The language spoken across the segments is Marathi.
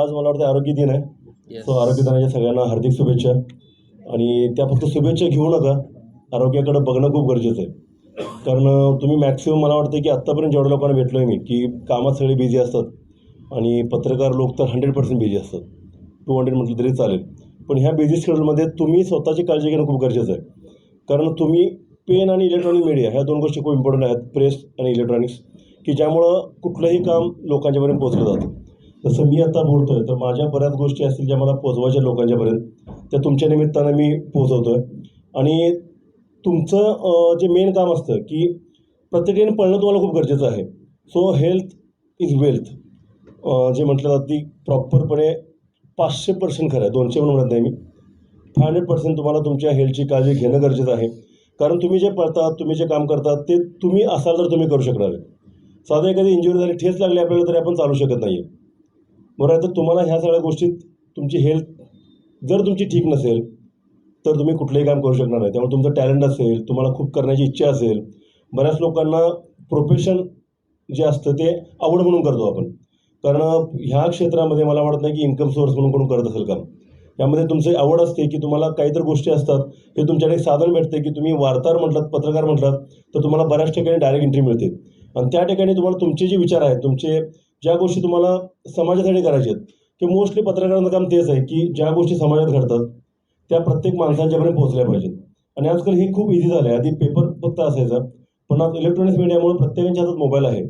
आज मला वाटतं आरोग्य दिन आहे. सो आरोग्य दिनाच्या सगळ्यांना हार्दिक शुभेच्छा. आणि त्या फक्त शुभेच्छा घेऊ नका. आरोग्याकडे बघणं खूप गरजेचं आहे. कारण तुम्ही मॅक्सिमम मला वाटतं की आत्तापर्यंत जेवढ्या लोकांना भेटलो आहे मी की कामात सगळे बिझी असतात आणि पत्रकार लोक तर हंड्रेड पर्सेंट बिझी असतात. टू हंड्रेड म्हटलं तरी चालेल. पण ह्या बिझी शेड्यूलमध्ये तुम्ही स्वतःची काळजी घेणं खूप गरजेचं आहे. कारण तुम्ही पेन आणि इलेक्ट्रॉनिक मीडिया ह्या दोन गोष्टी खूप इम्पॉर्टंट आहेत. प्रेस आणि इलेक्ट्रॉनिक्स की ज्यामुळं कुठलंही काम लोकांच्यापर्यंत पोहोचलं जातं. जसं मी आता बोलतो आहे तर माझ्या बऱ्याच गोष्टी असतील ज्या मला पोचवायच्या लोकांच्यापर्यंत त्या तुमच्या निमित्तानं मी पोचवतो आहे आणि तुमचं जे मेन काम असतं की प्रत्येकाने पळणं तुम्हाला खूप गरजेचं आहे. सो हेल्थ इज वेल्थ जे म्हटलं जातं ती प्रॉपरपणे पाचशे पर्सेंट खरं आहे. दोनशे पण म्हणत नाही मी. फाय हंड्रेड पर्सेंट तुम्हाला तुमच्या हेल्थची काळजी घेणं गरजेचं आहे. कारण तुम्ही जे पळतात तुम्ही जे काम करतात ते तुम्ही असाल तर तुम्ही करू शकणार. आहे साधं एखादी इंजुरी झाली ठेच लागली आपल्याला तरी आपण चालू शकत नाही आहे बरं तर तुम्हाला ह्या सगळ्या गोष्टीत तुमची हेल्थ जर तुमची ठीक नसेल तर तुम्ही कुठलंही काम करू शकणार नाही. त्यामुळे तुमचं टॅलेंट असेल तुम्हाला खूप करण्याची इच्छा असेल बऱ्याच लोकांना प्रोफेशन जे असतं ते आवड म्हणून करतो आपण. कारण ह्या क्षेत्रामध्ये मला वाटत नाही की इन्कम सोर्स म्हणून कोण करत असेल काम. यामध्ये तुमची आवड असते की तुम्हाला काहीतरी गोष्टी असतात हे तुमच्याकडे साधन भेटते की तुम्ही वार्ताहर म्हटलात पत्रकार म्हटलात तर तुम्हाला बऱ्याच ठिकाणी डायरेक्ट एंट्री मिळते. आणि त्या ठिकाणी तुम्हाला तुमचे जे विचार आहेत तुमचे ज्या गोष्टी तुम्हाला समाजासाठी करायच्या आहेत की मोस्टली पत्रकारांचं काम तेच आहे की ज्या गोष्टी समाजात घडतात त्या प्रत्येक माणसांच्यापर्यंत पोहोचल्या पाहिजेत. आणि आजकाल हे खूप इझी झालं आहे आधी पेपर फक्त असायचा पण आज इलेक्ट्रॉनिक्स मीडियामुळे प्रत्येकाच्या हातात मोबाईल आहे.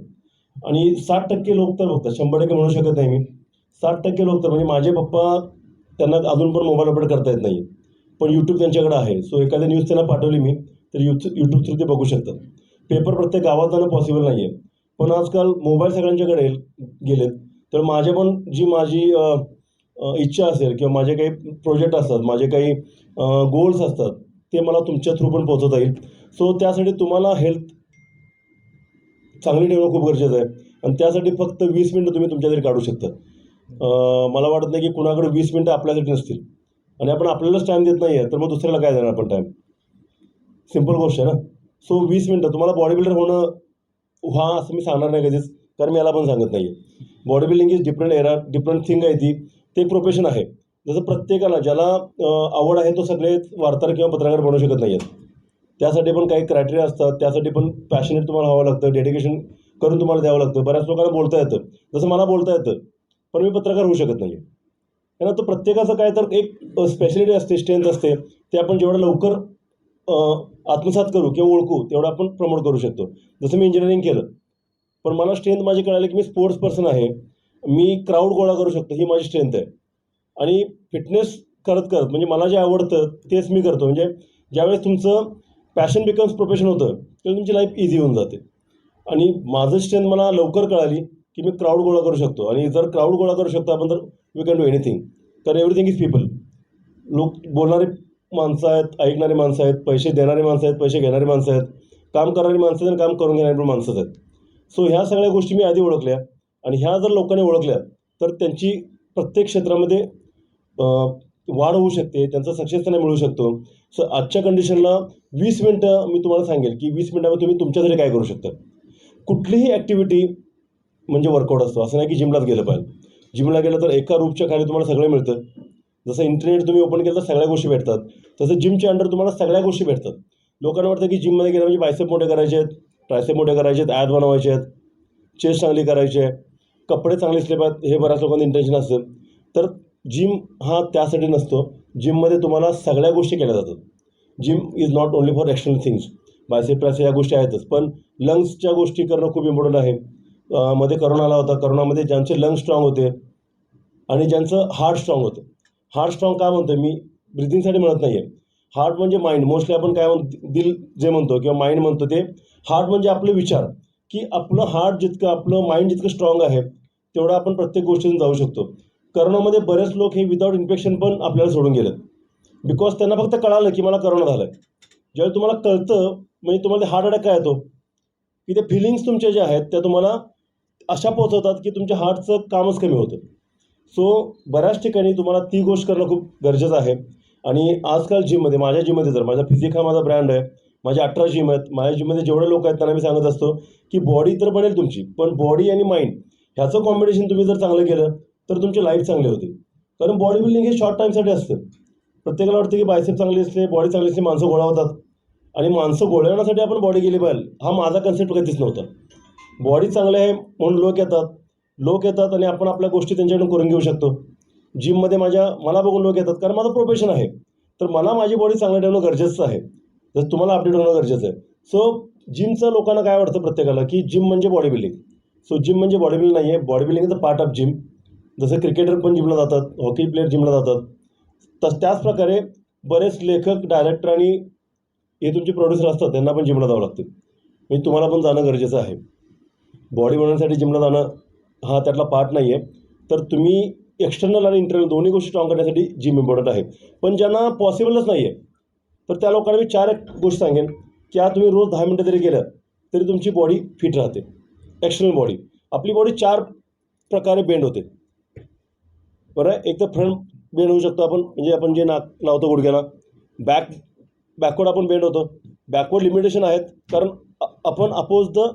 आणि साठ टक्के लोक तर बघतात शंभर टक्के म्हणू शकत नाही मी. साठ टक्के लोक तर म्हणजे माझे पप्पा त्यांना अजून पण मोबाईल अपडेट करता येत नाही. पण यूट्यूब त्यांच्याकडे आहे. सो एखादी न्यूज त्यांना पाठवली मी तर यूट्यूब यूट्यूब थ्रू ते बघू शकतात. पेपर प्रत्येक गावात जाणं पॉसिबल नाही आहे पण आजकाल मोबाईल सगळ्यांच्याकडे गेलेत. तर माझे पण जी माझी इच्छा असेल किंवा माझे काही प्रोजेक्ट असतात माझे काही गोल्स असतात ते मला तुमच्या थ्रू पण पोहोचवता येईल. सो त्यासाठी तुम्हाला हेल्थ चांगली ठेवणं खूप गरजेचं आहे. आणि त्यासाठी फक्त वीस मिनटं तुम्ही तुमच्यासाठी काढू शकता. मला वाटत नाही की कुणाकडे वीस मिनटं आपल्यासाठी नसतील. आणि आपण आपल्यालाच टाईम देत नाही आहे तर मग दुसऱ्याला काय देणार आपण टाईम सिंपल गोष्ट आहे ना? सो वीस मिनटं तुम्हाला बॉडी बिल्डर होणं व्हा असं मी सांगणार नाही कधीच कारण मी याला पण सांगत नाही आहे body building is different era different thing आहे ती. ते प्रोफेशन आहे. जसं प्रत्येकाला ज्याला आवड आहे तो सगळे वार्ताहर किंवा पत्रकार बनू शकत नाही आहेत त्यासाठी पण काही क्रायटेरिया असतात. त्यासाठी पण पॅशनेट तुम्हाला व्हावं लागतं. डेडिकेशन करून तुम्हाला द्यावं लागतं. बऱ्याच लोकांना बोलता येतं. जसं मला बोलता येतं. पण मी पत्रकार होऊ शकत नाही आहे तर प्रत्येकाचं काय तर एक स्पेशलिटी असते स्ट्रेंथ असते. ते आपण जेवढं लवकर आत्मसात करू किंवा ओळखू तेवढं आपण प्रमोट करू शकतो. जसं मी इंजिनिअरिंग केलं. पण मला स्ट्रेंथ माझी कळाली की मी स्पोर्ट्स पर्सन आहे. मी क्राऊड गोळा करू शकतो ही माझी स्ट्रेंथ आहे. आणि फिटनेस करत करत म्हणजे मला जे आवडतं तेच मी करतो. म्हणजे ज्यावेळेस तुमचं पॅशन बिकम्स प्रोफेशन होतं तेव्हा तुमची लाईफ इझी होऊन जाते. आणि माझं स्ट्रेंथ मला लवकर कळाली की मी क्राऊड गोळा करू शकतो. आणि जर क्राऊड गोळा करू शकतो आपण तर वी कॅन डू एनिथिंग तर एव्हरीथिंग इज पीपल लोक बोलणारे माणसं आहेत ऐकणारी माणसं आहेत पैसे देणारी माणसं आहेत पैसे घेणारी माणसं आहेत काम करणारी माणसं आहेत आणि काम करून घेणारी पण माणसंच आहेत. सो ह्या सगळ्या गोष्टी मी आधी ओळखल्या आणि ह्या जर लोकांनी ओळखल्या तर त्यांची प्रत्येक क्षेत्रामध्ये वाढ होऊ शकते त्यांचा सक्सेस त्यांना मिळू शकतो. सो आजच्या कंडिशनला वीस मिनटं मी तुम्हाला सांगेल की वीस मिनटामध्ये तुम्ही तुमच्यासाठी काय करू शकता. कुठलीही ॲक्टिव्हिटी म्हणजे वर्कआउट असतो. असं नाही की जिमलाच गेलं पाहिजे. जिमला गेलं तर एका रूपच्या खाली तुम्हाला सगळं मिळतं. जसं इंटरनेट तुम्ही ओपन केलं तर सगळ्या गोष्टी भेटतात. तसं जिमच्या अंडर तुम्हाला सगळ्या गोष्टी भेटतात. लोकांना वाटतं की जिममध्ये गेलं म्हणजे बायसेप मोठे करायचे आहेत ट्रायसेप मोठे करायचे आहेत ॲड बनवायचे आहेत चेस्ट चांगली करायची आहे कपडे चांगले असले पाहिजेत हे बऱ्याच लोकांचं इंटेन्शन असतं तर जिम हा त्यासाठी नसतो. जिममध्ये तुम्हाला सगळ्या गोष्टी केल्या जातात. Gym is not only for external things bicep tricep या गोष्टी आहेतच. पण लंग्सच्या गोष्टी करणं खूप इम्पॉर्टंट आहे. मध्ये करोना आला होता. करोनामध्ये ज्यांचे लंग्स स्ट्रॉंग होते आणि ज्यांचं हार्ट स्ट्रॉंग होतं. हार्ट स्ट्रॉंग का म्हणतो मी? ब्रिथिंगसाठी म्हणत नाही आहे हार्ट म्हणजे माइंड. मोस्टली आपण काय म्हणतो दिल जे म्हणतो किंवा माइंड म्हणतो ते हार्ट म्हणजे आपले विचार. की आपलं हार्ट जितकं आपलं माइंड जितकं स्ट्रॉंग आहे तेवढं आपण प्रत्येक गोष्टीतून जाऊ शकतो. करोनामध्ये बरेच लोक हे विदाऊट इन्फेक्शन पण आपल्याला सोडून गेलेत. बिकॉज त्यांना फक्त कळालं की मला करोना झाला आहे ज्यावेळी तुम्हाला कळतं म्हणजे तुम्हाला हार्ट अटॅक काय येतो? की ते फिलिंग्स तुमच्या ज्या आहेत त्या तुम्हाला अशा पोचवतात की तुमच्या हार्टचं कामच कमी होतं. सो बऱ्याच ठिकाणी तुम्हाला ती गोष्ट करणं खूप गरजेचं आहे. आणि आजकाल जिममध्ये माझ्या जिममध्ये जर माझा फिजिक हा माझा ब्रँड आहे. माझ्या अठरा जिम आहेत. माझ्या जिममध्ये जेवढे लोक आहेत त्यांना मी सांगत असतो की बॉडी तर बनेल तुमची पण बॉडी आणि माइंड ह्याचं कॉम्बिनेशन तुम्ही जर चांगलं केलं तर तुमची लाईफ चांगली होती. कारण बॉडी बिल्डिंग हे शॉर्ट टाईमसाठी असतं. प्रत्येकाला वाटतं की बायसेप चांगली असते बॉडी चांगली असते माणसं गोळा होतात. आणि माणसं गोळवण्यासाठी आपण बॉडी गेली पाहिजे. हा माझा कन्सेप्ट कधीच नव्हता. बॉडी चांगली आहे म्हणून लोक येतात. लोक येतात आणि आपण आपल्या गोष्टी त्यांच्याकडून करून घेऊ शकतो. जिममध्ये माझ्या मला बघून लोक येतात कारण माझं प्रोफेशन आहे. तर मला माझी बॉडी चांगलं ठेवणं गरजेचं आहे. जसं तुम्हाला अपडेट होणं गरजेचं आहे. सो जिमचं लोकांना काय वाटतं प्रत्येकाला? की जिम म्हणजे बॉडी बिल्डिंग सो जिम म्हणजे बॉडी बिल्डिंग नाही आहे body building is a part of gym जसं क्रिकेटर पण जिमला जातात हॉकी प्लेयर जिमला जातात. तस त्याचप्रकारे बरेच लेखक डायरेक्टर आणि हे तुमचे प्रोड्युसर असतात त्यांना पण जिमला जावं लागतं. म्हणजे तुम्हाला पण जाणं गरजेचं आहे. बॉडी बनवण्यासाठी जिमला जाणं हा त्यातला पार्ट नाही आहे तर तुम्ही एक्सटर्नल आणि इंटरनल दोन्ही गोष्टी स्ट्रॉंग करण्यासाठी जिम इम्पॉर्टंट आहे. पण ज्यांना पॉसिबलच नाही आहे तर त्या लोकांना मी चार एक गोष्ट सांगेन. की आज तुम्ही रोज दहा मिनटं जरी केलं तरी तुमची बॉडी फिट राहते. एक्सटर्नल बॉडी आपली बॉडी चार प्रकारे बेंड होते. बरं? एक तर फ्रंट बेंड होऊ शकतो आपण म्हणजे आपण जे नाक लावतो गुडघ्याला. बॅक बॅकवर्ड आपण बेंड होतो. बॅकवर्ड लिमिटेशन आहेत कारण आपण अपोज द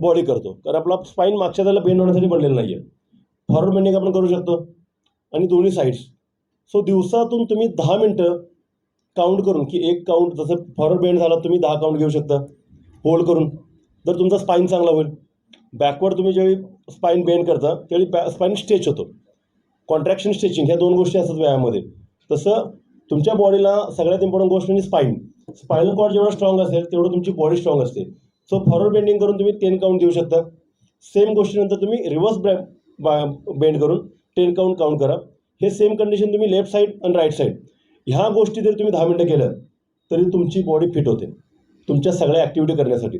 बॉडी करतो. कारण आपला स्पाईन मागच्या त्याला बेंड होण्यासाठी बनलेला नाही आहे फॉरवर्ड बेंडिंग आपण करू शकतो. आणि दोन्ही साईड्स सो दिवसातून तुम्ही दहा मिनटं काउंट करून की एक काउंट जसं फॉरवर्ड बेंड झाला तुम्ही दहा काउंट घेऊ शकता. होल्ड करून. तर तुमचा स्पाईन चांगला होईल. बॅकवर्ड तुम्ही ज्यावेळी स्पाईन बेंड करता त्यावेळी बॅ स्पाईन स्ट्रेच होतो. कॉन्ट्रॅक्शन स्ट्रेचिंग ह्या दोन गोष्टी असतात व्यायामामध्ये. तसं तुमच्या बॉडीला सगळ्यात इम्पॉर्टंट गोष्ट म्हणजे स्पाईन स्पायनल कॉर्ड जेवढा स्ट्रॉंग असेल तेवढं तुमची बॉडी स्ट्रॉंग असते. सो फॉरवर्ड बेंडिंग करून तुम्ही टेन काउंट देऊ शकता. सेम गोष्टीनंतर तुम्ही रिव्हर्स बेंड करून टेन काउंट काउंट करा. हे सेम कंडिशन तुम्ही लेफ्ट साईड आणि राईट साईड ह्या गोष्टी जर तुम्ही दहा मिनटं केल्या तरी तुमची बॉडी फिट होते. तुमच्या सगळ्या ॲक्टिव्हिटी करण्यासाठी.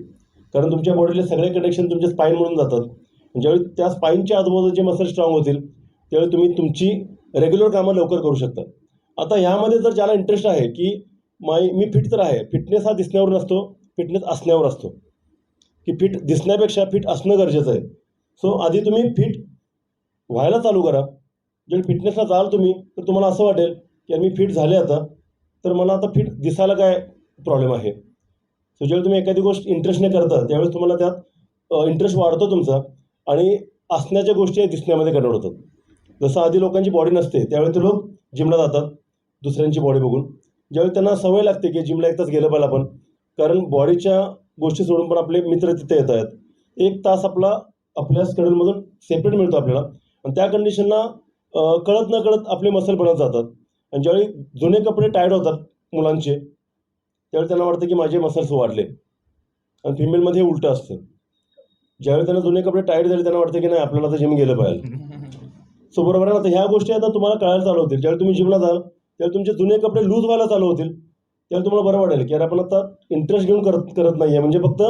कारण तुमच्या बॉडीतले सगळे कनेक्शन तुमच्या स्पाईन जातात. ज्यावेळी त्या स्पाईनच्या आजूबाजूचे मसल स्ट्रॉंग होतील त्यावेळी तुम्ही तुमची रेग्युलर कामं लवकर करू शकता. आता ह्यामध्ये जर ज्याला इंटरेस्ट आहे की माय मी फिट तर आहे. फिटनेस हा दिसण्यावर नसतो. फिटनेस असण्यावर असतो. की फिट दिसण्यापेक्षा फिट असणं गरजेचं आहे. सो आधी तुम्ही फिट व्हायला चालू करा. जर फिटनेसला जाल तुम्ही तर तुम्हाला असं वाटेल की मी फिट झाले आता तर मला आता फिट दिसायला काय प्रॉब्लेम आहे? सो जेव्हा तुम्ही एखादी गोष्ट इंटरेस्टने करता त्यावेळेस तुम्हाला त्यात इंटरेस्ट वाढतो तुमचा आणि असण्याच्या गोष्टी दिसण्यामध्ये कन्वर्ट होतात. जसं आधी लोकांची बॉडी नसते त्यावेळी ते लोक जिमला जातात दुसऱ्यांची बॉडी बघून. ज्यावेळी त्यांना सवय लागते की जिमला एकदाच गेलं पाहिजे आपण कारण बॉडीच्या गोष्टी सोडून पण आपले मित्र तिथे येत आहेत. एक तास आपला आपल्या स्केड्यूलमधून सेपरेट मिळतो आपल्याला. आणि त्या कंडिशनला कळत न कळत आपले मसल बनत जातात. आणि ज्यावेळी जुने कपडे टायर्ड होतात मुलांचे त्यावेळी त्यांना वाटतं की माझे मसल्स वाढले. आणि फिमेलमध्ये उलटं असतं. ज्यावेळी त्यांना जुने कपडे टाईट झाले त्यांना वाटतं की नाही आपल्याला तर जिम गेलं पाहिजे. सो बरोबर आहे ना? आता ह्या गोष्टी आता तुम्हाला कळायला चालू होतील. ज्यावेळी तुम्ही जिमला जाल त्यावेळी तुमचे जुने कपडे लूज व्हायला चालू होतील. त्यावेळी तुम्हाला बरं वाटेल की यार आपण आता इंटरेस्ट घेऊन करत करत नाही आहे म्हणजे फक्त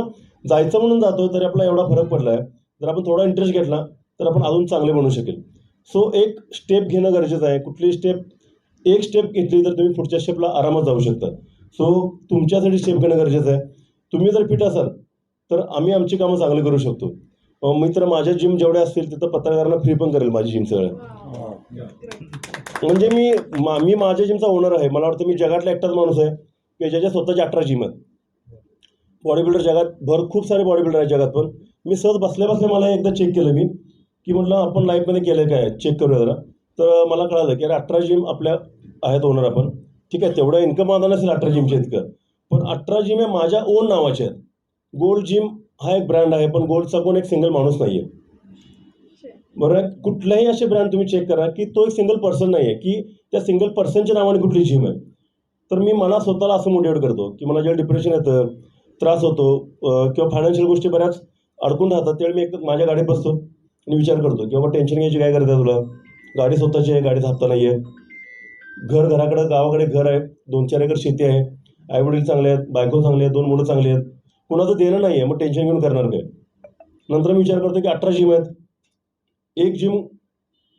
जायचं म्हणून जातो तरी आपला एवढा फरक पडला आहे जर आपण थोडा इंटरेस्ट घेतला तर आपण अजून चांगले बनू शकेल. सो एक स्टेप घेणं गरजेचं आहे. कुठली स्टेप एक स्टेप घेतली तर तुम्ही पुढच्या स्टेपला आरामात जाऊ शकता. सो तुमच्यासाठी स्टेप घेणं गरजेचं आहे. तुम्ही जर फिट असाल तर आम्ही आमची कामं चांगली करू शकतो. मी तर माझ्या जिम जेवढ्या असतील तिथं पत्रकारांना फ्री पण करेल माझी जिम सगळं. म्हणजे मी मा मी माझ्या जिमचा ओनर आहे. मला वाटतं मी जगातला एकटाच माणूस आहे. की ज्याच्या स्वतःच्या अठरा जिम आहेत बॉडी बिल्डर जगात भर खूप सारे बॉडी बिल्डर आहेत जगात पण मी सहज बसल्या बसल्या मला एकदा चेक केलं मी की म्हटलं आपण लाईफमध्ये केलं काय? चेक करूया जरा. तर मला कळालं की अरे अठरा जिम आपल्या आहेत ओनर आपण. ठीक आहे तेवढं इन्कम आला नसेल अठरा जिमच्या इतकं. पण अठरा जिम हे माझ्या ओन नावाचे आहेत. गोल्ड जिम हा एक ब्रँड आहे पण गोल्डचा कोण एक सिंगल माणूस नाही आहे बरोबर आहे कुठल्याही असे ब्रँड तुम्ही चेक करा की तो एक सिंगल पर्सन नाही आहे की त्या सिंगल पर्सनच्या नावाने कुठली जिम आहे. तर मी मला स्वतःला असं मोटिवेट करतो की मला जेव्हा डिप्रेशन येतं त्रास होतो किंवा फायनान्शियल गोष्टी बऱ्याच अडकून राहतात त्यावेळी मी एक माझ्या गाडीत बसतो आणि विचार करतो की बाबा टेन्शन घ्यायची काय गरज आहे तुला? गाडी स्वतःची आहे गाडीत हप्ता नाही आहे घर घराकडं गावाकडे घर आहे दोन चार एकर शेती आहे. आईवडील चांगले आहेत बायको चांगले आहेत दोन मुलं चांगली आहेत. कुणाचं देणं नाही आहे मग टेन्शन घेऊन करणार काय? नंतर मी विचार करतो की अठरा जिम आहेत. एक जिम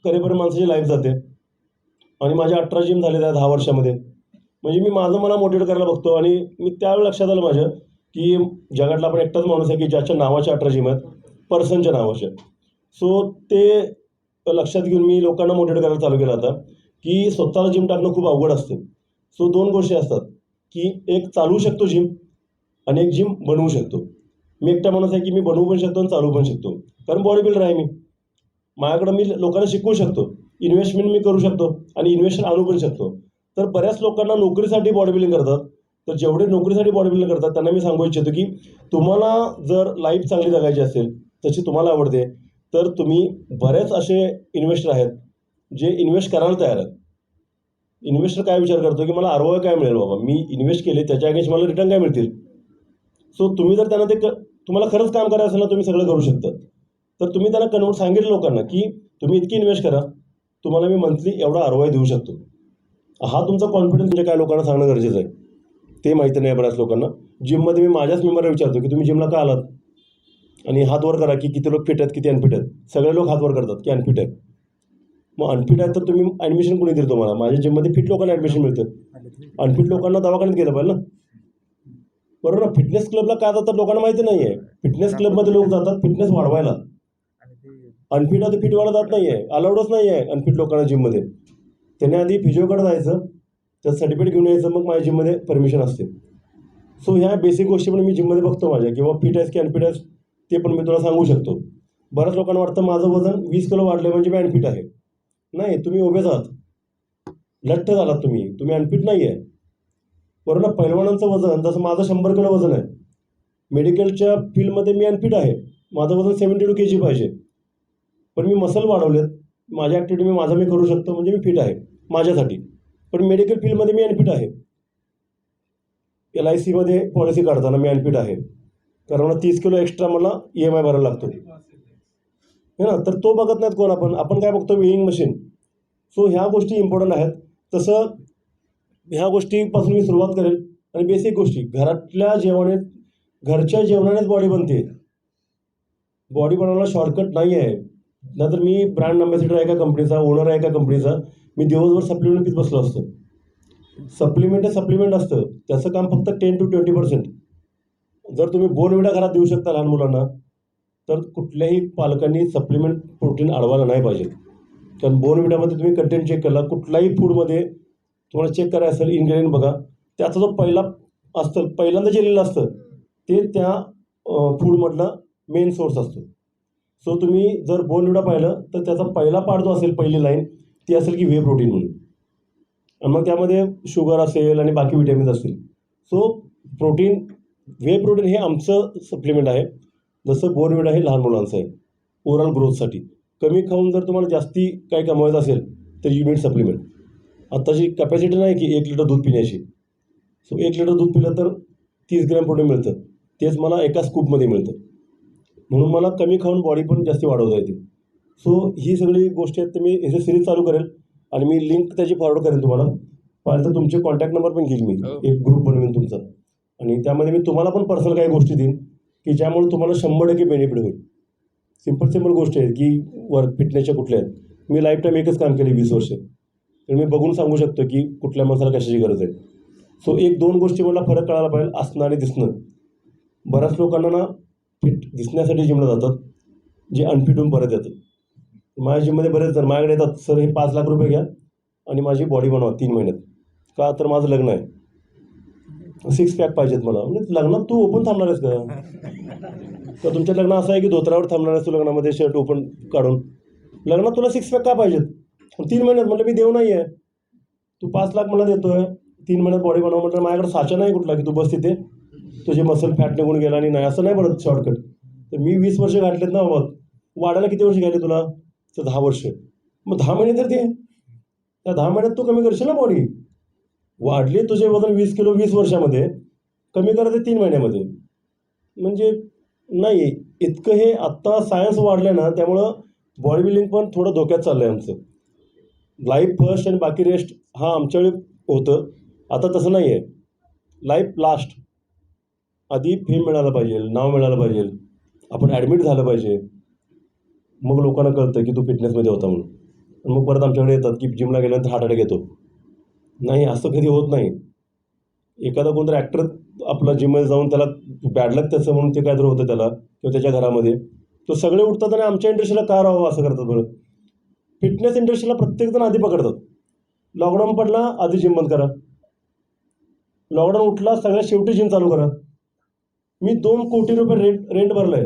करेपर्यंत माणसाची लाईफ जाते. आणि माझ्या अठरा जिम झालेल्या आहेत दहा वर्षामध्ये. म्हणजे मी माझं मला मोटिवेट करायला बघतो आणि मी त्यावेळी लक्षात आलं माझ्या की जगातला आपण एकटाच माणूस आहे की ज्याच्या नावाच्या अठरा जिम आहेत पर्सनच्या नावाच्या सो ते लक्षात घेऊन मी लोकांना मोटिवेट करायला चालू केलं आता की स्वतःला जिम टाकणं खूप अवघड असतं. सो दोन गोष्टी असतात की एक चालवू शकतो जिम आणि एक जिम बनवू शकतो. मी एकटा माणूस आहे की मी बनवू पण शकतो आणि चालवू पण शकतो. कारण बॉडी बिल्डर आहे मी. माझ्याकडं मी लोकांना शिकवू शकतो. इन्व्हेस्टमेंट मी करू शकतो आणि इन्व्हेस्टर आणू पण शकतो. तर बऱ्याच लोकांना नोकरीसाठी बॉडी बिल्डिंग करतात. तर जेवढे नोकरीसाठी बॉडी बिल्डिंग करतात त्यांना मी सांगू इच्छितो की तुम्हाला जर लाईफ चांगली जगायची असेल तशी तुम्हाला आवडते तर तुम्ही बरेच असे इन्व्हेस्टर आहेत जे इन्व्हेस्ट करायला तयार आहेत. इन्व्हेस्टर काय विचार करतो की मला आर काय मिळेल बाबा? मी इन्व्हेस्ट केले त्याच्या अगेन्स्ट मला रिटर्न काय मिळतील? सो तुम्ही जर त्यांना ते क तुम्हाला खरंच काम करायचं असेल ना तुम्ही सगळं करू शकता. तर तुम्ही त्यांना कन्व्हर्ट सांगितलं लोकांना की तुम्ही इतकी इन्व्हेस्ट करा तुम्हाला मी मंथली एवढा आरवाय देऊ शकतो. हा तुमचा कॉन्फिडन्स म्हणजे काय लोकांना सांगणं गरजेचं आहे? ते माहिती नाही बऱ्याच लोकांना. जिममध्ये मी माझ्याच मेंबरला विचारतो की तुम्ही जिमला का आलात? आणि हात वर करा की किती लोक फिट आहेत किती अनफिट आहेत. सगळे लोक हात वर करतात की अनफिट आहेत. मग अनफिट आहे तर तुम्ही ॲडमिशन कोणी दिलं तुम्हाला? माझ्या जिममध्ये फिट लोकांना ॲडमिशन मिळतं अनफिट लोकांना दवाखान्यात गेलं पाहिजे ना. बरोबर ना फिटनेस क्लबला का जातात लोकांना माहिती नाही आहे फिटनेस क्लबमध्ये लोक जातात फिटनेस वाढवायला. अनफिट आता फिटवाला जात नाही आहे अलाउडच नाही आहे अनफिट लोकांना जिममध्ये त्याने आधी फिजिओकडे जायचं त्याचं सर्टिफिकेट घेऊन यायचं मग माझ्या जिममध्ये परमिशन असते. सो ह्या बेसिक गोष्टी पण मी जिममध्ये बघतो माझ्या किंवा फिट आहेस की अनफिट आहेस ते पण मी तुला सांगू शकतो. बऱ्याच लोकांना वाटतं माझं वजन वीस किलो वाढलं म्हणजे मी अनफिट आहे. नाही तुम्ही उभेच आहात लठ्ठ झालात तुम्ही. तुम्ही अनफिट नाही आहे बरोबर ना पैलवानांचं वजन जसं माझं शंभर किलो वजन आहे. मेडिकलच्या फील्डमध्ये मी अनफिट आहे. माझं वजन सेवन्टी टू के जी पाहिजे. पण मी मसल वाढवलेत. माझ्या ॲक्टिव्हिटी मी माझं मी करू शकतो म्हणजे मी फिट आहे. माझ्यासाठी. पण मेडिकल फील्डमध्ये मी अनफिट आहे. एल आय सीमध्ये पॉलिसी काढताना मी अनफिट आहे. कारण तीस किलो एक्स्ट्रा मला ई एम आय भरायला लागतो. है ना? तर तो बघत नाहीत कोण आपण. आपण काय बघतो? वेईंग मशीन सो ह्या गोष्टी इम्पॉर्टंट आहेत. तसं ह्या गोष्टीपासून मी सुरुवात करेल. आणि बेसिक गोष्टी. घरातल्या जेवणे घरच्या जेवणानेच बॉडी बनते. बॉडी बनवायला शॉर्टकट नाही आहे. नाहीतर मी ब्रँड अम्बॅसिडर आहे का कंपनीचा ओनर आहे का कंपनीचा मी दिवसभर सप्लिमेंट पीत बसलो असतो. सप्लिमेंट हे सप्लिमेंट असतं. त्याचं काम फक्त टेन टू ट्वेंटी पर्सेंट जर तुम्ही बोनविडा घरात देऊ शकता लहान मुलांना तर कुठल्याही पालकांनी सप्लिमेंट प्रोटीन अडवायला नाही पाहिजे. कारण बोनविडामध्ये तुम्ही कंटेंट चेक केला कुठल्याही फूडमध्ये तुम्हाला चेक करायचं असेल इन्ग्रेडियंट बघा. त्याचा जो पहिला असतं पहिल्यांदा जे लिहिलं असतं ते त्या फूडमधला मेन सोर्स असतो. सो तुम्ही जर बोनविडा पाहिलं तर त्याचा पहिला पार्ट जो असेल पहिली लाईन ती असेल की व्हे प्रोटीन म्हणून. आणि मग त्यामध्ये शुगर असेल आणि बाकी विटॅमिन्स असतील. सो प्रोटीन व्हे प्रोटीन हे आमचं सप्लिमेंट आहे. जसं बोनविडा हे लहान मुलांचं आहे. ओव्हरऑल ग्रोथसाठी कमी खाऊन जर तुम्हाला जास्ती काही कमवायचं असेल तर युनिट सप्लिमेंट आत्ताची कॅपॅसिटी नाही की एक लिटर दूध पिण्याची. सो एक लिटर दूध पिलं तर तीस ग्रॅम प्रोटीन मिळतं. तेच मला एका स्कूपमध्ये मिळतं. म्हणून मला कमी खाऊन बॉडी पण जास्ती वाढवता येते. सो ही सगळी गोष्टी आहेत तर मी ह्याची सिरीज चालू करेल आणि मी लिंक त्याची फॉरवर्ड करेन तुम्हाला. पाहिजे तर तुमचे कॉन्टॅक्ट नंबर पण घेईल मी. हो. एक ग्रुप बनवेन तुमचा. आणि त्यामध्ये मी तुम्हाला पण पर्सनल काही गोष्टी देईन की ज्यामुळे तुम्हाला शंभर टक्के बेनिफिट होईल. सिंपल सिंपल गोष्टी आहेत की वर्क फिटनेसच्या कुठल्या आहेत. मी लाईफ टाईम एकच काम केले वीस वर्ष. तर मी बघून सांगू शकतो की कुठल्या माणसाला कशाची गरज आहे. सो एक दोन गोष्टी मला फरक कळायला पाहिजे असणं आणि दिसणं. बऱ्याच लोकांना ना फिट दिसण्यासाठी जिमला जातात जे अनफिट होऊन परत येतात. माझ्या जिममध्ये बरेच जण माझ्याकडे येतात सर हे पाच लाख रुपये घ्या आणि माझी बॉडी बनवा तीन महिन्यात. का तर माझं लग्न आहे. सिक्स पॅक पाहिजेत मला. म्हणजे लग्नात तू ओपन थांबणार आहेस का? तर तुमच्या लग्न असं आहे की धोत्रावर थांबणार आहेस तू लग्नामध्ये शर्ट ओपन काढून. लग्नात तुला सिक्स पॅक का पाहिजेत? तीन महिन्यात म्हटलं मी देव नाही आहे तू पाच लाख मला देतोय. तीन महिन्यात बॉडी बनवा. म्हटलं माझ्याकडे साचा नाही कुठला की तू बस तिथे. तुझे मसल फॅट निघून गेला आणि नाही. असं नाही पडत शॉर्टकट तर मी वीस वर्ष घातलेत ना बाबा. वाढायला किती वर्ष घ्यायले तुला? तर दहा वर्ष मग दहा महिने तर ते त्या दहा महिन्यात तू कमी करशील ना बॉडी वाढली तुझे वजन वीस किलो वीस वर्षामध्ये कमी करायचं तीन महिन्यामध्ये. म्हणजे नाही इतकं हे आत्ता सायन्स वाढलं ना त्यामुळं बॉडी बिल्डिंग पण थोडं धोक्यात चाललं आहे आमचं. लाईफ फर्स्ट आणि बाकी रेस्ट हा आमच्या वेळी होतं. आता तसं नाही आहे लाईफ लास्ट आधी फेम मिळायला पाहिजे नाव मिळालं पाहिजे. आपण ॲडमिट झालं पाहिजे. मग लोकांना कळतं की तू फिटनेसमध्ये होता म्हणून. मग परत आमच्याकडे येतात की जिमला गेल्यानंतर हार्ट अटॅक येतो. नाही असं कधी होत नाही. एखादा कोणतरी ॲक्टर आपला जिममध्ये जाऊन त्याला बॅडलक त्याचं म्हणून ते काहीतरी होतं त्याला किंवा त्याच्या घरामध्ये. तो सगळे उठतात आणि आमच्या इंडस्ट्रीला का राहावं असं करतात बरं? फिटनेस इंडस्ट्रीला प्रत्येकजण आधी पकडतात. लॉकडाऊन पडला आधी जिम बंद करा. लॉकडाऊन उठला सगळ्यात शेवटी जिम चालू करा. मी दोन कोटी रुपये रेंट रेंट भरलं आहे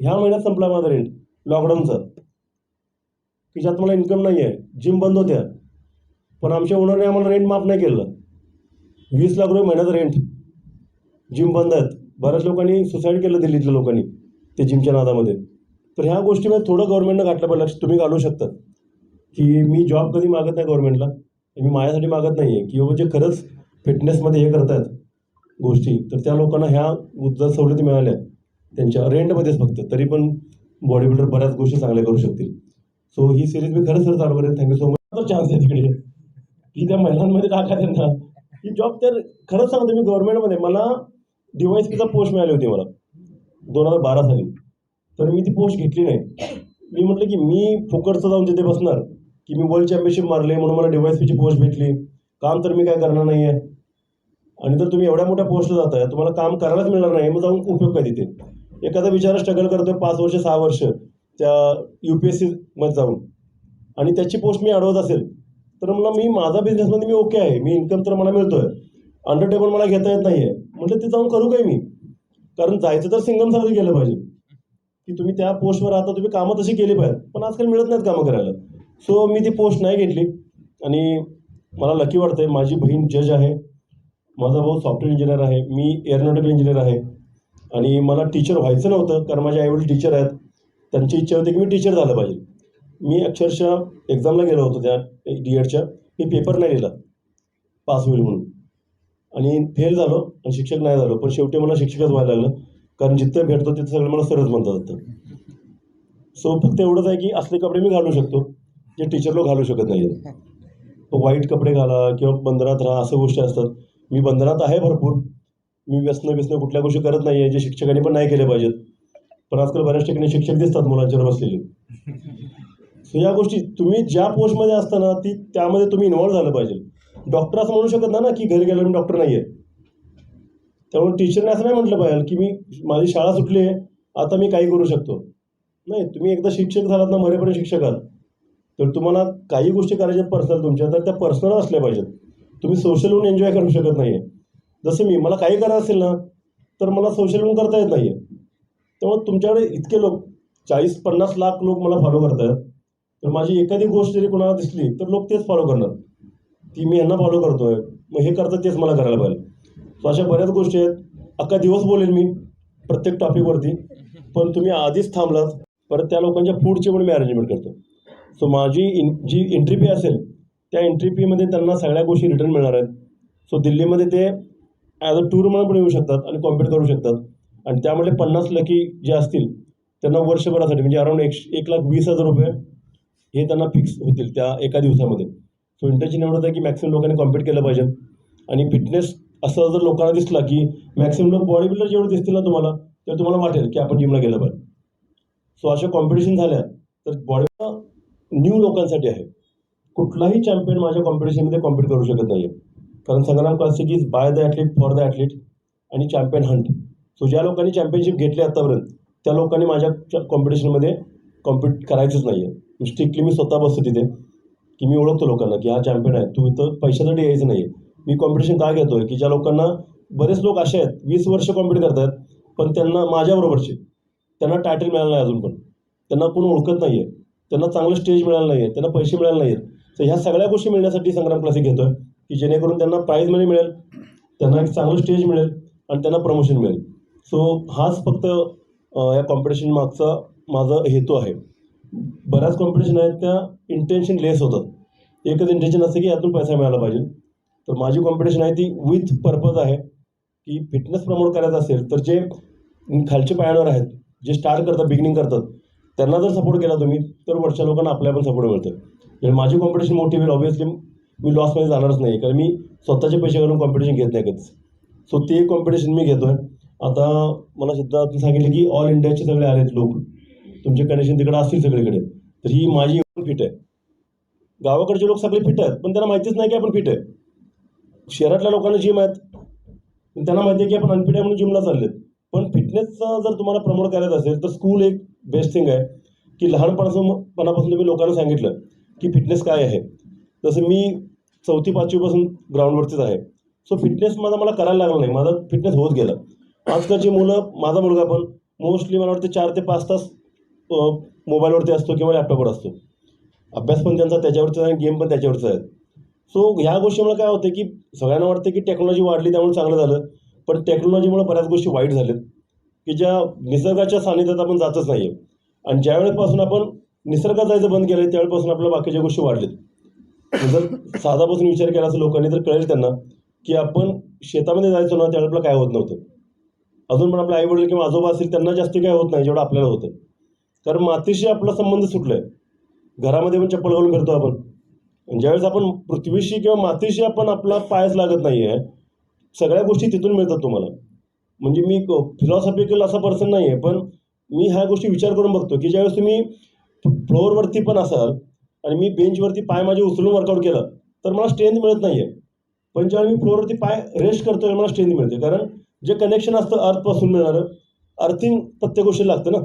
ह्या महिन्यात संपला माझा रेंट लॉकडाऊनचं की ज्यात मला इन्कम नाही आहे जिम बंद होत्या. पण आमच्या ओनरने आम्हाला रेंट माफ नाही केलं. वीस लाख रुपये महिन्याचं रेंट जिम बंद आहेत. बऱ्याच लोकांनी सुसाईड केलं दिल्लीतल्या लोकांनी ते जिमच्या नादामध्ये. तर ह्या गोष्टीमध्ये थोडं गव्हर्नमेंटनं घातलं पाहिजे. लक्ष तुम्ही घालू शकता. की मी जॉब कधी मागत नाही गव्हर्नमेंटला मी माझ्यासाठी मागत नाही आहे की बाबा जे खरंच फिटनेसमध्ये हे करतायत गोष्टी तर त्या लोकांना ह्या जर सवलती मिळाल्या. त्यांच्या रेंटमध्येच फक्त. तरी पण बॉडी बिल्डर बऱ्याच गोष्टी चांगल्या करू शकतील. सो ही सिरीज मी खरंच सर चालू करेन. थँक्यू सो मच चान्स आहे तिकडे. की त्या महिलांमध्ये टाका त्यांना? ही जॉब तर खरंच सांगतो मी गव्हर्नमेंटमध्ये मला डिवायस पीचा पोस्ट मिळाली होती मला. दोन हजार बारा साली. तर मी ती पोस्ट घेतली नाही. मी म्हटलं की मी फुकटचं जाऊन तिथे बसणार की मी वर्ल्ड चॅम्पियनशिप मारले म्हणून मला डी पीची पोस्ट भेटली. काम तर मी काय करणार नाही आहे आणि जर तुम्ही एवढ्या मोठ्या पोस्टला जाताय तुम्हाला काम करायलाच मिळणार नाही. मग जाऊन उपयोग काय तिथे? एखादा बिचारा स्ट्रगल करतोय पाच वर्ष सहा वर्ष त्या यू पी एस सीमध्ये जाऊन. आणि त्याची पोस्ट मी अडवत असेल तर मला मी माझा बिझनेसमध्ये मी ओके आहे. मी इन्कम तर मला मिळतोय. अंडर टेबल मला घेता येत नाही आहे म्हटलं ते जाऊन करू काय मी? कारण जायचं तर सिंगम सारखं गेलं पाहिजे. की तुम्ही त्या पोस्टवर आता तुम्ही कामं तशी केली पाहिजेत. पण आजकाल मिळत नाहीत कामं करायला. सो मी ती पोस्ट नाही घेतली. आणि मला लकी वाटतंय माझी बहीण जज आहे. माझा भाऊ सॉफ्टवेअर इंजिनियर आहे. मी एअरोनॉटिकल इंजिनियर आहे. आणि मला टीचर व्हायचं नव्हतं कारण माझे आईवडील टीचर आहेत. त्यांची इच्छा होती की मी टीचर झालं पाहिजे. मी अक्षरशः एक्झामला गेलो होतो त्या डी एडच्या मी पेपर नाही लिहिला. पास होईल म्हणून. आणि फेल झालो आणि शिक्षक नाही झालो. पण शेवटी मला शिक्षकच व्हायला लागलं. कारण जिथं भेटतो तिथं सगळं मला सरच म्हणतात होतं सो फक्त एवढंच आहे की असले कपडे मी घालू शकतो जे टीचर लोक घालू शकत नाही वाईट कपडे घाला किंवा बंधनात राहा असं गोष्टी असतात. मी बंधनात आहे भरपूर. मी व्यसनं व्यसनं कुठल्या गोष्टी करत नाही आहे जे शिक्षकांनी पण नाही केले पाहिजेत. पण आजकाल बऱ्याच ठिकाणी शिक्षक दिसतात मुलांच्यावर बसलेले. सो या गोष्टी तुम्ही ज्या पोस्टमध्ये असताना ती त्यामध्ये तुम्ही इन्व्हॉल्व झालं पाहिजे. डॉक्टर असं म्हणू शकत नाही ना की घरी गेल्यावर मी डॉक्टर नाही आहे त्यामुळे टीचरने असं नाही म्हटलं पाहिजे की मी माझी शाळा सुटली आहे आता मी काही करू शकतो. नाही तुम्ही एकदा शिक्षक झालात ना मरेपर्यंत शिक्षक आहात. तर तुम्हाला काही गोष्टी करायच्या पर्सनल तुमच्या तर त्या पर्सनल असल्या पाहिजेत. तुम्ही सोशल होऊन एन्जॉय करू शकत नाही आहे जसं मी मला काही करायचं असेल ना तर मला सोशल मीडिया करता येत नाही आहे त्यामुळे तुमच्याकडे इतके लोक चाळीस पन्नास लाख लोक मला फॉलो करतात तर माझी एखादी गोष्ट जरी कोणाला दिसली तर लोक तेच फॉलो करणार. की मी यांना फॉलो करतोय. मग हे करतात तेच मला करायला पाहिजे. सो अशा बऱ्याच गोष्टी आहेत. अख्खा दिवस बोलेन मी प्रत्येक टॉपिकवरती पण तुम्ही आधीच थांबलात. परत त्या लोकांच्या फूडची पण मी अरेंजमेंट करतो सो माझी इन जी एंट्री फी असेल त्या एंट्री फीमध्ये त्यांना सगळ्या गोष्टी रिटर्न मिळणार आहेत. सो दिल्लीमध्ये ते ॲज अ टूर म्हणून पण येऊ शकतात आणि कॉम्पिट करू शकतात. आणि त्यामध्ये पन्नास लकी जे असतील त्यांना वर्षभरासाठी म्हणजे अराऊंड एक एक लाख वीस हजार रुपये हे त्यांना फिक्स होतील त्या एका दिवसामध्ये. सो इंटरची एवढंच आहे की मॅक्सिमम लोकांनी कॉम्पिट केलं पाहिजे. आणि फिटनेस असं जर लोकांना दिसला की मॅक्सिमम लोक बॉडी बिल्डर जेवढे दिसतील ना तुम्हाला तेव्हा तुम्हाला वाटेल की आपण जिमला गेलं पाहिजे. सो अशा कॉम्पिटिशन झाल्या तर बॉडी न्यू लोकांसाठी आहे. कुठलाही चॅम्पियन माझ्या कॉम्पिटिशनमध्ये कॉम्पिट करू शकत नाही आहे कारण Sangram classic is by the athlete for the athlete आणि चॅम्पियन हंट सो ज्या लोकांनी चॅम्पियनशिप घेतली आत्तापर्यंत त्या लोकांनी माझ्या कॉम्पिटिशनमध्ये कॉम्पिट करायचंच नाही आहे स्ट्रिक्टली मी स्वतः बसतो तिथे की मी ओळखतो लोकांना की हा चॅम्पियन आहे तू इथं पैशासाठी यायचं नाही आहे मी कॉम्पिटिशन का घेतो आहे की ज्या लोकांना बरेच लोक असे आहेत वीस वर्ष कॉम्पिट करत आहेत पण त्यांना माझ्याबरोबरचे त्यांना टायटल मिळालं नाही अजून पण. त्यांना कोण ओळखत नाही आहे त्यांना चांगलं स्टेज मिळालं नाही आहे त्यांना पैसे मिळाले नाही आहेत तर ह्या सगळ्या गोष्टी मिळण्यासाठी संग्राम क्लासिक घेतो आहे की जेणेकरून त्यांना प्राईजमध्ये मिळेल त्यांना एक चांगलं स्टेज मिळेल आणि त्यांना प्रमोशन मिळेल. सो हाच फक्त या कॉम्पिटिशन मागचा माझा हेतू आहे. बऱ्याच कॉम्पिटिशन आहेत त्या इंटेन्शन लेस होतात. एकच इंटेन्शन असते की यातून पैसा मिळाला पाहिजे. तर माझी कॉम्पिटिशन आहे ती विथ पर्पज आहे. की फिटनेस प्रमोट करायचं असेल तर जे खालच्या पायांवर आहेत जे स्टार्ट करतात बिगिनिंग करतात त्यांना जर सपोर्ट केला तुम्ही तर वरच्या लोकांना आपल्या पण सपोर्ट मिळतं. म्हणजे माझी कॉम्पिटिशन मोठी होईल ऑब्व्हियसली मी लॉसमध्ये जाणारच नाही कारण मी स्वतःचे पैसे घालून कॉम्पिटिशन घेत नाही कधीच. सो ते कॉम्पिटिशन मी घेतो आहे आता मला सिद्धार्थ सांगितलं की ऑल इंडियाचे सगळे आलेत लोक. तुमचे कंडिशन तिकडे असतील सगळीकडे. तर ही माझी फिट आहे. गावाकडचे लोक सगळे फिट आहेत पण त्यांना माहितीच नाही की आपण फिट आहे. शहरातल्या लोकांना जिम आहेत. त्यांना माहिती आहे की आपण अनफिट आहे म्हणून जिमला चाललेत. पण फिटनेसचा जर तुम्हाला प्रमोट करायचं असेल तर स्कूल एक बेस्ट थिंग आहे. की लहानपणापासून पणापासून तुम्ही लोकांना सांगितलं की फिटनेस काय आहे. जसं मी चौथी पाचवीपासून ग्राउंडवरतीच आहे. सो फिटनेस माझा मला करायला लागला नाही. माझा फिटनेस होत गेला. आजकालची मुलं माझा मुलगा पण मोस्टली मला वाटतं चार ते पाच तास मोबाईलवरती असतो किंवा लॅपटॉपवर असतो. अभ्यास पण त्यांचा त्याच्यावरचा आहे गेम पण त्याच्यावरचा आहे. सो ह्या गोष्टीमुळे काय होतं की सगळ्यांना वाटतं की टेक्नॉलॉजी वाढली त्यामुळे चांगलं झालं. पण टेक्नॉलॉजीमुळे बऱ्याच गोष्टी वाईट झाल्यात की ज्या निसर्गाच्या सानिध्यात आपण जातच नाही आहे आणि ज्यावेळेपासून आपण निसर्गात जायचं बंद केलं त्यावेळेपासून आपल्या बाकीच्या गोष्टी वाढल्यात जर साधापासून विचार केला असं लोकांनी तर कळेल त्यांना की आपण शेतामध्ये जायचो ना त्यावेळेला काय होत नव्हतं. अजून पण आपले आई वडील किंवा आजोबा असतील त्यांना जास्त काय होत नाही जेवढं आपल्याला होतं. कारण मातीशी आपला संबंध सुटला आहे घरामध्ये पण चप्पल घालून फिरतो आपण. आणि ज्यावेळेस आपण पृथ्वीशी किंवा मातीशी आपण आपला पायच लागत नाही आहे सगळ्या गोष्टी तिथून मिळतात तुम्हाला. म्हणजे मी फिलॉसॉफिकल असा पर्सन नाही आहे पण मी ह्या गोष्टी विचार करून बघतो की ज्यावेळेस तुम्ही फ्लोअरवरती पण असाल आणि मी बेंचवरती पाय माझे उचलून वर्कआउट केलं तर मला स्ट्रेंथ मिळत नाही आहे पण जेव्हा मी फ्लोअरवरती पाय रेस्ट करतो मला स्ट्रेंथ मिळते. कारण जे कनेक्शन असतं अर्थपासून मिळणारं अर्थिंग प्रत्येक गोष्टीला लागतं ना.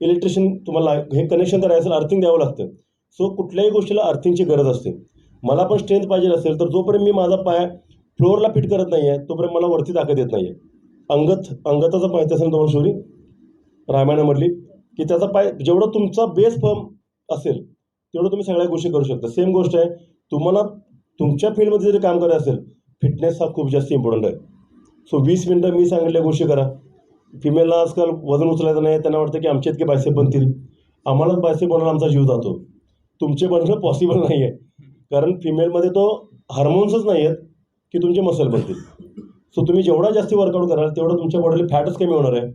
इलेक्ट्रिशियन तुम्हाला हे कनेक्शन करायचं असेल अर्थिंग द्यावं लागतं. सो कुठल्याही गोष्टीला अर्थिंगची गरज असते. मला पण स्ट्रेंथ पाहिजे असेल तर जोपर्यंत मी माझा पाय फ्लोअरला फिट करत नाही आहे तोपर्यंत मला वरती ताकद येत नाही आहे अंगत अंगताचं माहिती असेल तुम्हाला स्टोरी रामायणामधली. की त्याचा पाय जेवढं तुमचा बेस फर्म असेल तेवढं तुम्ही सगळ्या गोष्टी करू शकता. सेम गोष्ट आहे तुम्हाला तुमच्या फील्डमध्ये जरी काम करायचं असेल फिटनेस हा खूप जास्त इम्पॉर्टंट आहे. सो वीस मिनटं मी सांगितल्या गोष्टी करा. फिमेलला आजकाल वजन उचलायचं नाही त्यांना वाटतं की आमच्या इतके पैसे बनतील. आम्हालाच पैसे बनवून आमचा जीव जातो. तुमचे बनणं पॉसिबल नाही आहे कारण फिमेलमध्ये तो हार्मोन्सच नाही आहेत की तुमचे मसल बनतील. सो तुम्ही जेवढा जास्त वर्कआउट कराल तेवढं तुमच्या बॉडीला फॅटच कमी होणार आहे.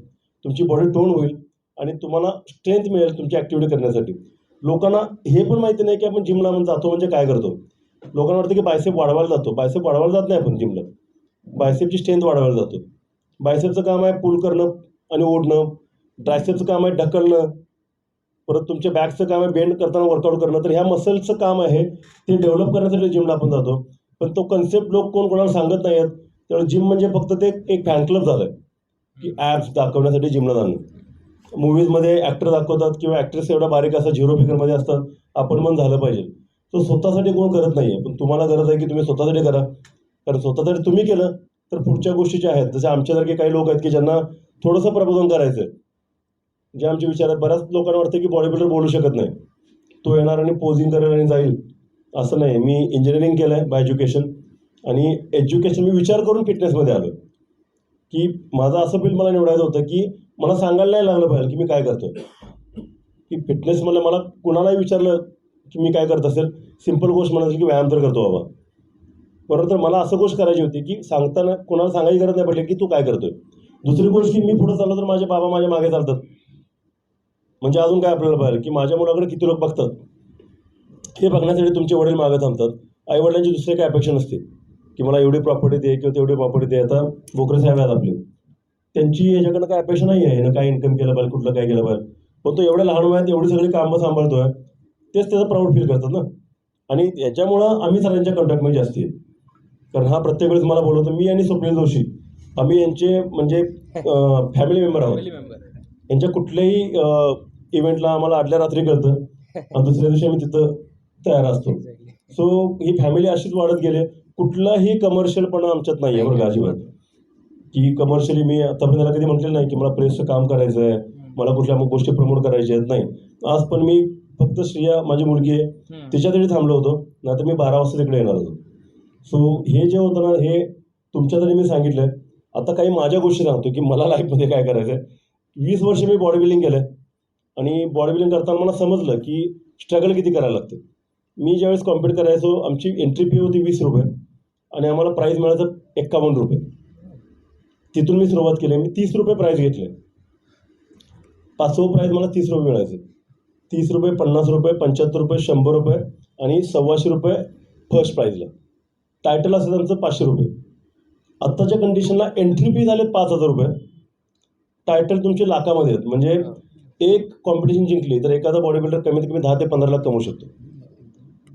तुमची बॉडी टोन होईल आणि तुम्हाला स्ट्रेंथ मिळेल तुमची ॲक्टिव्हिटी करण्यासाठी. लोकांना हे पण माहिती नाही की आपण जिमला म्हणून जातो म्हणजे काय करतो? लोकांना वाटतं की बायसेप वाढवायला जातो. बायसेप वाढवायला जात नाही आपण जिमला. बायसेपची स्ट्रेंथ वाढवायला जातो. बायसेपचं काम आहे पुल करणं आणि ओढणं. ड्रायसेपचं काम आहे ढकलणं. परत तुमच्या बॅकचं काम आहे बेंड करताना वर्कआउट करणं. तर ह्या मसल्सचं काम आहे ते डेव्हलप करण्यासाठी जिमला आपण जातो. पण तो कन्सेप्ट लोक कोण कोणाला सांगत नाही आहेत त्यामुळे जिम म्हणजे फक्त ते एक फॅन क्लब झालं आहे की ॲप्स दाखवण्यासाठी जिमला जाणं. मूवीजमध्ये ॲक्टर दाखवतात किंवा ॲक्ट्रेस एवढा बारीक असतात झिरो फिगरमध्ये असतात आपण पण झालं पाहिजे. तो स्वतःसाठी कोण करत नाही आहे पण तुम्हाला गरज आहे की तुम्ही स्वतःसाठी करा. कारण स्वतःसाठी तुम्ही केलं तर पुढच्या गोष्टी ज्या आहेत. जसे आमच्यासारखे काही लोक आहेत की ज्यांना थोडंसं प्रबोधन करायचं आहे जे आमचे विचार आहेत बऱ्याच लोकांना वाटतं की बॉडी बिल्डर बोलू शकत नाही. तो येणार आणि पोझिंग करेल आणि जाईल. असं नाही. मी इंजिनिअरिंग केलं आहे बाय एज्युकेशन आणि एज्युकेशन मी विचार करून फिटनेसमध्ये आलो की माझं असं फील्ड मला निवडायचं होतं की मला सांगायला नाही लागलं पाहिजे की मी काय करतो की फिटनेस म्हणलं मला कुणालाही विचारलं की मी काय करत असेल सिंपल गोष्ट म्हणत की व्यायाम तर करतो बाबा. बरोबर तर मला असं गोष्ट करायची होती की सांगताना कोणाला सांगायची गरज नाही पडली की तू काय करतोय. दुसरी गोष्ट की मी पुढे चाललो तर माझे बाबा माझ्या मागे चालतात. म्हणजे अजून काय आपल्याला पाहिजे की माझ्या मुलाकडे किती लोक बघतात. हे बघण्यासाठी तुमचे वडील मागे थांबतात. आईवडिलांची दुसरी काय अपेक्षा नसते. की मला एवढी प्रॉपर्टी दे किंवा तेवढी प्रॉपर्टी दे. आता बोकरे साहेब आहेत आपले. त्यांची याच्याकडनं काय अपेक्षा नाही आहे ना काय इन्कम केलं पाहिजे कुठलं काय केलं पाहिजे. पण तो एवढ्या लहान वयात एवढी सगळी कामं सांभाळतोय तेच त्याचं प्राऊड फील करतात ना. आणि याच्यामुळं आम्ही सगळ्यांच्या कॉन्टॅक्टमध्ये जास्ती आहे. कारण हा प्रत्येक वेळेस मला बोलवतो मी आणि स्वप्नील जोशी आम्ही यांचे म्हणजे फॅमिली मेंबर आहोत. यांच्या कुठल्याही इव्हेंटला आम्हाला आदल्या रात्री कळतं. आणि दुसऱ्या दिवशी आम्ही तिथं तयार असतो. सो ही फॅमिली अशीच वाढत गेले कुठलाही कमर्शियलपणा आमच्यात नाही आहे बरं का अजिबात. की कमर्शियली मी आतापर्यंत कधी म्हटलेलं नाही की मला प्रेसचं काम करायचं आहे. मला कुठल्या गोष्टी प्रमोट करायच्या आहेत? नाही. आज पण मी फक्त श्रिया माझी मुलगी आहे. तिच्यासाठी थांबलो होतो. नाहीतर मी बारा वाजता तिकडे येणार होतो. सो हे जे होतं ना हे तुमच्यासाठी मी सांगितलं आता काही माझ्या गोष्टी सांगतो की मला लाईफमध्ये काय करायचं आहे वीस वर्ष मी बॉडी बिल्डिंग केलं आणि बॉडी बिल्डिंग करताना मला समजलं की स्ट्रगल किती करायला लागते. मी ज्यावेळेस कॉम्पिट करायचो आमची एंट्री फी होती वीस रुपये. आणि आम्हाला प्राईज मिळायचं एक्कावन्न रुपये. तिथून मी सुरुवात केली. मी तीस रुपये प्राईज घेतले. पाचवं प्राईज मला तीस रुपये मिळायचे. तीस रुपये पन्नास रुपये पंच्याहत्तर रुपये शंभर रुपये आणि सव्वाशे रुपये फर्स्ट प्राईजला टायटल असेल आमचं पाचशे रुपये. आत्ताच्या कंडिशनला एंट्री फी झाले पाच हजार रुपये. टायटल तुमचे लाखामध्ये आहेत. म्हणजे एक कॉम्पिटिशन जिंकली तर एखादा बॉडी बिल्डर कमीत कमी दहा ते पंधरा लाख कमवू शकतो.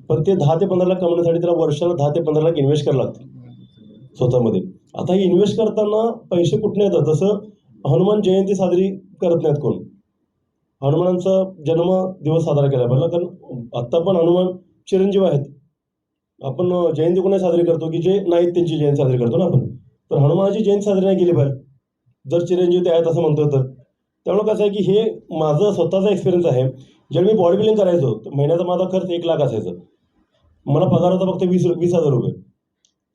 पण ते दहा ते पंधरा लाख कमवण्यासाठी त्याला वर्षाला दहा ते पंधरा लाख इन्व्हेस्ट करायला लागतं स्वतःमध्ये. आता हे इन्व्हेस्ट करताना पैसे कुठून येतात? जसं हनुमान जयंती साजरी करत नाहीत कोण. हनुमानांचा जन्म दिवस साजरा केला पाहिजे. कारण आत्ता पण हनुमान चिरंजीव आहेत. आपण जयंती कोणी साजरी करतो की जे नाहीत त्यांची जयंती साजरी करतो ना आपण? तर हनुमानाची जयंती साजरी नाही केली पाहिजे. जर चिरंजीव ते आहेत असं म्हणतो तर. त्यामुळे कसं आहे की हे माझं स्वतःचा एक्सपिरियन्स आहे. ज्यावेळी मी बॉडी बिल्डिंग करायचो तर महिन्याचा माझा खर्च एक लाख असायचा. मला पगार होता फक्त वीस वीस हजार रुपये.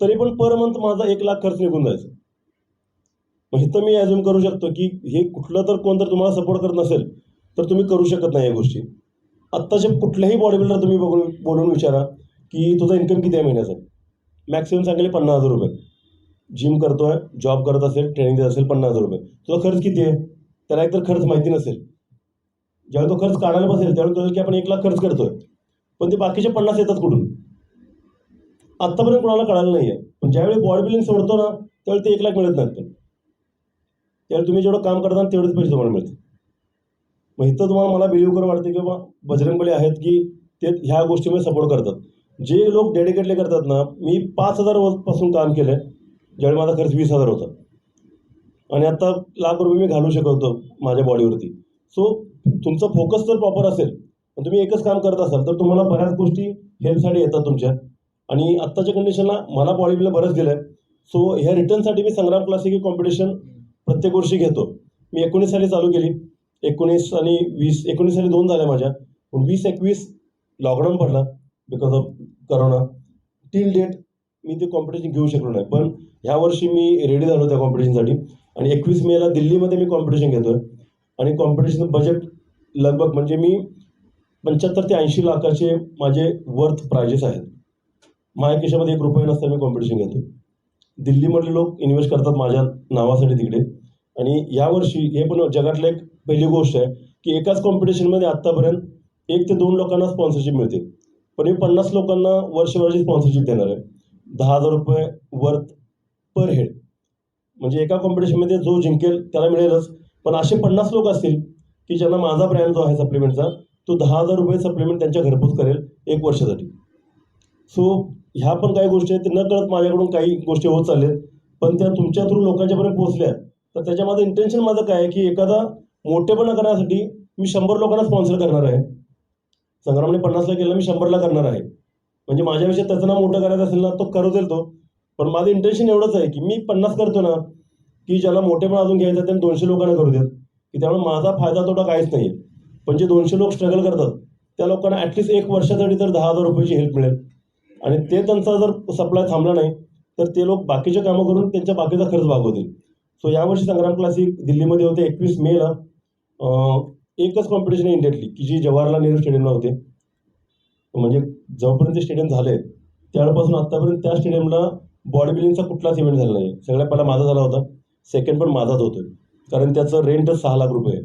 तरी पण पर मंथ माझा एक लाख खर्च निघून जायचा. मग इथं मी अजून करू शकतो की हे कुठलं तर कोण तर तुम्हाला सपोर्ट करत नसेल तर तुम्ही करू शकत नाही या गोष्टी. आत्ताचे कुठल्याही बॉडी बिल्डर तुम्ही बघून बोलून विचारा की तुझा इन्कम किती आहे महिन्याचा मॅक्सिमम सांगेल पन्नास हजार रुपये. जिम करतो आहे जॉब करत असेल ट्रेनिंग देत असेल पन्नास हजार रुपये. तुझा खर्च किती आहे? त्याला एकतर खर्च माहिती नसेल. ज्यावेळी तो खर्च काढायला बसेल त्यावेळी कळेल की आपण एक लाख खर्च करतोय. पण ते बाकीचे पन्नास येतात कुठून? आत्तापर्यंत कोणाला कळालं नाही आहे पण ज्यावेळी बॉडी बिल्डिंग सोडतो ना त्यावेळी ते एक लाख मिळत नाही त्यावेळी तुम्ही जेवढं काम करता तेवढेच पैसे तुम्हाला मिळतात. मग इथं तुम्हाला मला बिलीव्ह करून वाटते की बाबा बजरंगबली आहेत की ते ह्या गोष्टीमध्ये सपोर्ट करतात. जे लोक डेडिकेटली करतात ना मी पाच हजारपासून काम केलं आहे ज्यावेळी माझा खर्च वीस हजार होता. आणि आता लाख रुपये मी घालू शकतो माझ्या बॉडीवरती सो तुमचा फोकस जर प्रॉपर असेल तुम्ही एकच काम करत असाल तर तुम्हाला बऱ्याच गोष्टी हेल्पसाठी येतात तुमच्या. आणि आत्ताच्या कंडिशनला मला बॉडी बरंच दिलं आहे सो ह्या रिटर्नसाठी मी संग्राम क्लासिक कॉम्पिटिशन प्रत्येक वर्षी घेतो. मी एकोणीस साली चालू केली. एकोणीस आणि वीस एकोणीस साली दोन झाल्या माझ्या. पण वीस एकवीस लॉकडाऊन पडला because of corona till date मी ते कॉम्पिटिशन घेऊ शकलो नाही. पण ह्या वर्षी मी रेडी झालो त्या कॉम्पिटिशनसाठी आणि एकवीस मेला दिल्लीमध्ये मी कॉम्पिटिशन घेतो आहे आणि कॉम्पिटिशन बजेट लगभग म्हणजे मी पंच्याहत्तर ते ऐंशी लाखाचे माझे वर्थ प्रायजेस आहेत. माझ्या खिशामध्ये एक रुपये नसतं मी कॉम्पिटिशन घेतो दिल्लीमधले लोक इन्व्हेस्ट करतात माझ्या नावासाठी तिकडे. आणि यावर्षी हे पण जगातलं एक पहिली गोष्ट आहे की एकाच कॉम्पिटिशनमध्ये आत्तापर्यंत एक ते दोन लोकांना स्पॉन्सरशिप मिळते. पण मी पन्नास लोकांना वर्षभराची स्पॉन्सरशिप देणार आहे. दहा हजार रुपये वर्थ पर हेड म्हणजे एका कॉम्पिटिशनमध्ये जो जिंकेल त्याला मिळेलच. पण असे पन्नास लोक असतील की ज्यांना माझा ब्रँड जो आहे सप्लिमेंटचा तो दहा हजार रुपये सप्लिमेंट त्यांच्या घरपोच करेल एक वर्षासाठी. सो ह्या पण काही गोष्टी आहेत ते न कळत माझ्याकडून काही गोष्टी होत चालल्या पण त्या तुमच्या थ्रू लोकांच्यापर्यंत पोहोचल्या. तर त्याच्या माझं इंटेन्शन माझं काय आहे की एखादा मोठेपणा करण्यासाठी मी शंभर लोकांना स्पॉन्सर करणार आहे. संग्रामने पन्नासला केलं मी शंभरला करणार आहे. म्हणजे माझ्याविषयी त्याचं नाव मोठं करायचं असेल ना तो करू देईल तो पण माझं इंटेन्शन एवढंच आहे की मी पन्नास करतो ना की ज्याला मोठेपणा अजून घ्यायचं आहे त्याने दोनशे लोकांना करू देत. की त्यामुळे माझा फायदा तोटा काहीच नाही पण जे दोनशे लोक स्ट्रगल करतात त्या लोकांना ॲटलिस्ट एक वर्षासाठी तर दहा हजार रुपयाची हेल्प मिळेल. आणि ते त्यांचा जर सप्लाय थांबला नाही तर ते लोक बाकीचे कामं करून त्यांच्या बाकीचा खर्च भागवतील. सो यावर्षी संग्राम क्लासिक दिल्लीमध्ये होते एकवीस मेला एकच कॉम्पिटिशन आहे इंडियातली की जी जवाहरलाल नेहरू स्टेडियमला होते. म्हणजे जवळपर्यंत ते स्टेडियम झाले त्यावेळेपासून आत्तापर्यंत त्या स्टेडियमला बॉडी बिल्डिंगचा कुठलाच इव्हेंट झाला नाही सगळ्यात पहिला माझा झाला होता सेकंड पण माझाच होतो कारण त्याचं रेंटच सहा लाख रुपये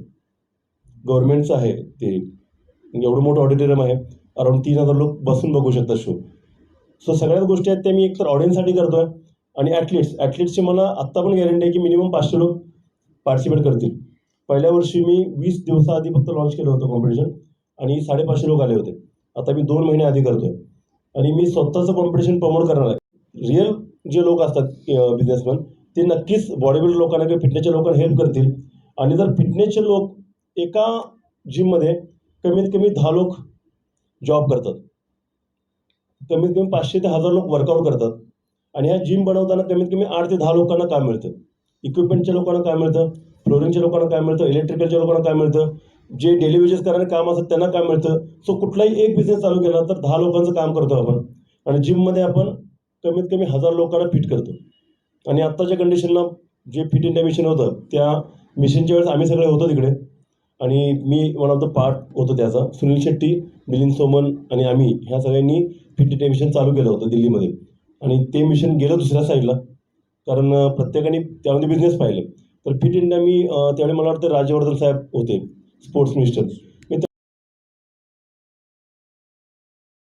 गव्हर्नमेंटचं आहे ते. एवढं मोठं ऑडिटोरियम आहे. अराउंड तीन हजार लोक बसून बघू शकतात शो सो सगळ्याच गोष्टी आहेत त्या मी एकतर ऑडियन्ससाठी करतोय. आणि ॲथलीट्स ॲथलीट्सची मला आत्ता पण गॅरंटी आहे की मिनिमम पाचशे लोक पार्टिसिपेट करतील. पहिल्या वर्षी मी वीस दिवसाआधी फक्त लॉन्च केलं होतं कॉम्पिटिशन आणि साडेपाचशे लोक आले होते. आता मी दोन महिने आधी करतोय. आणि मी स्वतःचं कॉम्पिटिशन प्रमोट करणार आहे. रिअल जे लोक असतात बिझनेसमॅन ते नक्कीच बॉडी बिल्डर लोकांना किंवा फिटनेसच्या लोकांना हेल्प करतील. आणि जर फिटनेसचे लोक एका जिममध्ये कमीत कमी दहा लोक जॉब करतात कमीत कमी पाचशे ते हजार लोक वर्कआउट करतात. आणि ह्या जिम बनवताना कमीत कमी आठ ते दहा लोकांना काम मिळतं. इक्विपमेंटच्या लोकांना काय मिळतं फ्लोरिंगच्या लोकांना काय मिळतं इलेक्ट्रिकलच्या लोकांना काय मिळतं. जे डेली वेजेस करायला काम असतात त्यांना काय मिळतं. सो कुठलाही एक बिझनेस चालू केला तर दहा लोकांचं काम करतो आपण. आणि जिममध्ये आपण कमीत कमी हजार लोकांना फिट करतो. आणि आत्ताच्या कंडिशनला जे फिट इंडिया मिशन होतं त्या मिशनच्या वेळेस आम्ही सगळे होतो तिकडे. आणि मी वन ऑफ द पार्ट होतो त्याचा. सुनील शेट्टी मिलिंद सोमन आणि आम्ही ह्या सगळ्यांनी फिट इंडिया मिशन चालू केलं होतं दिल्लीमध्ये. आणि ते मिशन गेलं दुसऱ्या साईडला कारण प्रत्येकाने त्यामध्ये बिझनेस पाहिले. तर फिट इंडिया मी त्यावेळी मला वाटतं राज्यवर्धन साहेब होते स्पोर्ट्स मिनिस्टर